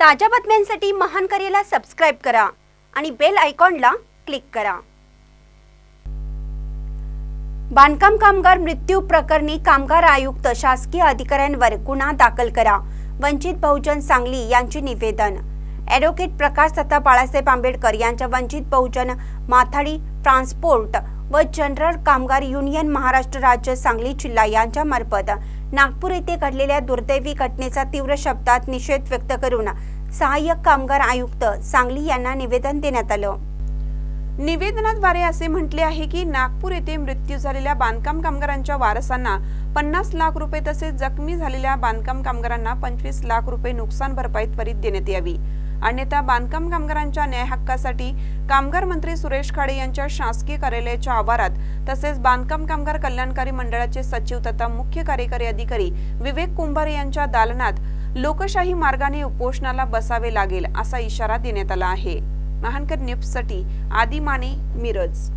ताज्या बातम्यांसाठी महान करेला सबस्क्राईब करा आणि बेल आयकॉनला क्लिक करा. बांधकाम कामगार मृत्यू प्रकरणी कामगार आयुक्त शासकीय अधिकाऱ्यांवर गुन्हा दाखल करा. वंचित बहुजन सांगली यांचे निवेदन. ॲडव्होकेट प्रकाश दत्ता बाळासाहेब आंबेडकर यांच्या वंचित बहुजन माथाडी ट्रान्सपोर्ट व जनरल कामगार युनियन महाराष्ट्र राज्य सांगली जिल्हा यांच्या मार्फत नागपूर येथे घडलेल्या दुर्दैवी घटनेचा तीव्र शब्दात निषेध व्यक्त करून सहाय्यक कामगार आयुक्त सांगली यांना निवेदन देण्यात आलं. निवेदनाद्वारे असे म्हटले आहे की नागपूर येथे मृत्यू झालेल्या बांधकाम कामगारांच्या वारसांना पन्नास लाख रुपये तसेच जखमी झालेल्या बांधकाम कामगारांना पंचवीस लाख रुपये नुकसान भरपाई त्वरित देण्यात यावी. अन्यथा बांधकाम कामगारांच्या न्याय हक्कासाठी कामगार मंत्री सुरेश खाडे यांच्या शासकीय कार्यालयाच्या आवारात तसेच बांधकाम कामगार कल्याणकारी मंडळाचे सचिव तथा मुख्य कार्यकारी अधिकारी विवेक कुंभारे यांच्या दालनात लोकशाही मार्गाने उपोषणाला बसावे लागेल असा इशारा देण्यात आला आहे. महानकर न्यूजसाठी आदी माने मिरज.